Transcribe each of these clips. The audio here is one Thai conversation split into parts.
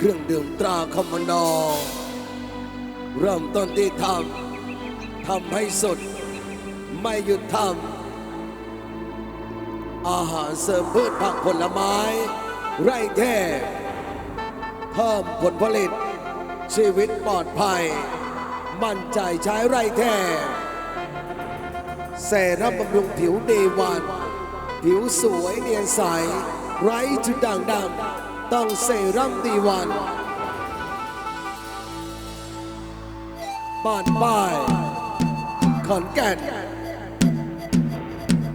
เครื่องดื่มตราคำมนอ เริ่มต้นที่ทำทำให้สุด ไม่หยุดทำอาหารเสริมพืชผักผลไม้ ไร่แท้เพิ่มผลผลิต ชีวิตปลอดภัย มั่นใจใช้ไร่แท้เซรั่มบำรุงผิวเดวัน ผิวสวยเนียนใส ไร้จุดด่างดำ ต้องเซรั่มดีวันบ้านป้าย ขอนแก่น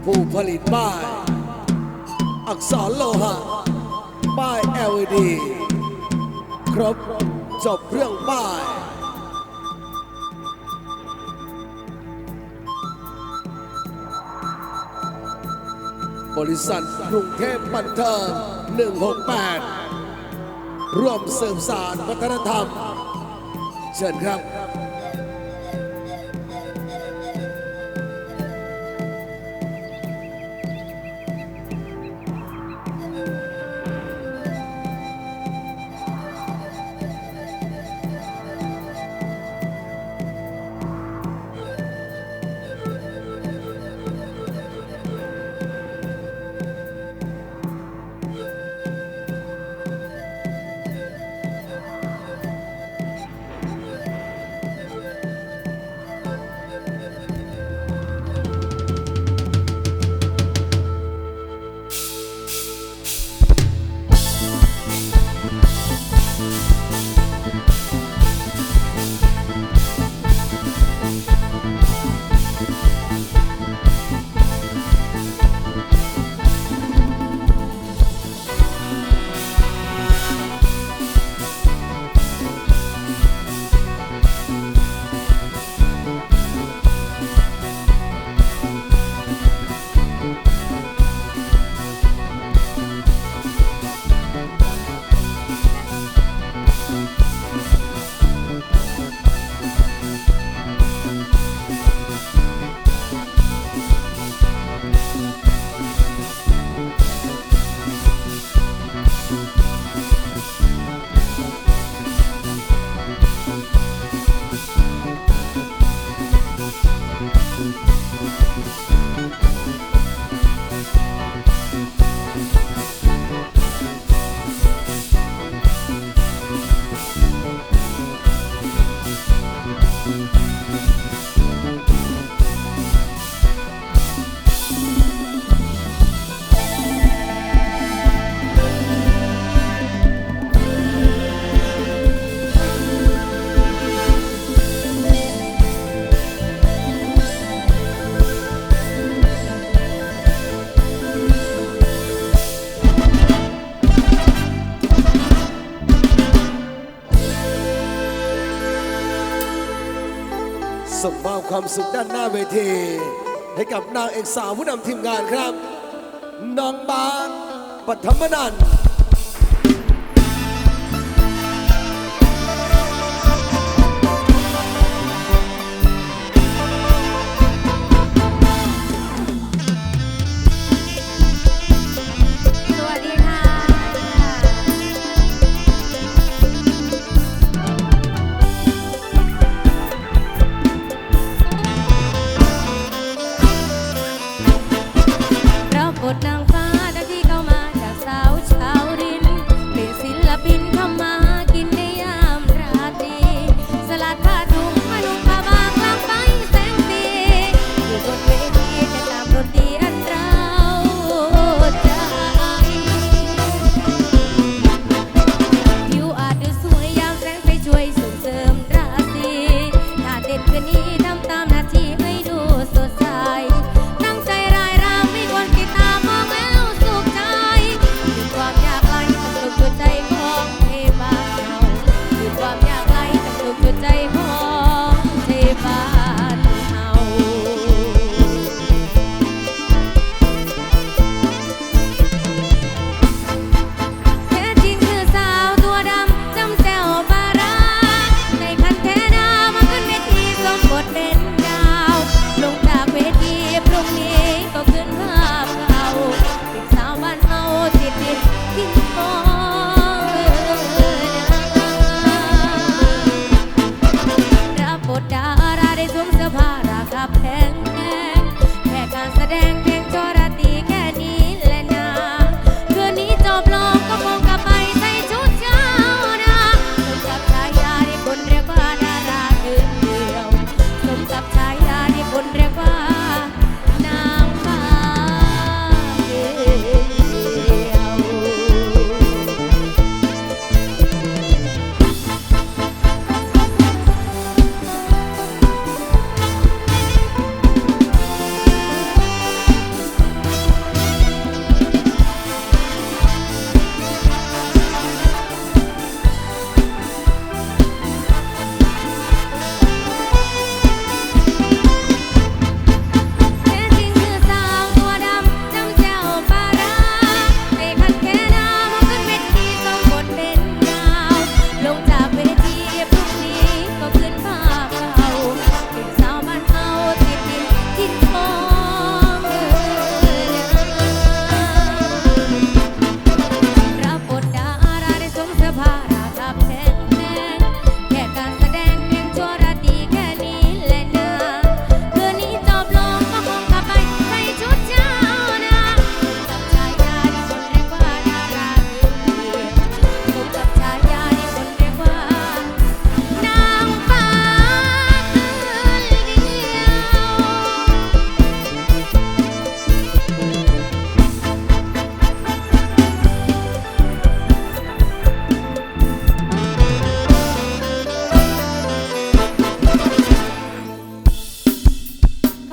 ผู้ผลิตป้าย อักษรโลหะ ป้าย LED ครบจบเรื่องป้ายบริษัทกรุงเทพบันเทิง168 ร่วมเสริมสารวัฒนธรรม เชิญครับ ส่งมอบความสุขด้านหน้าเวที ให้กับนางเอกสาวผู้นำทีมงานครับ น้องบางปัทมนันท์ แพงแพงแค่การแสดง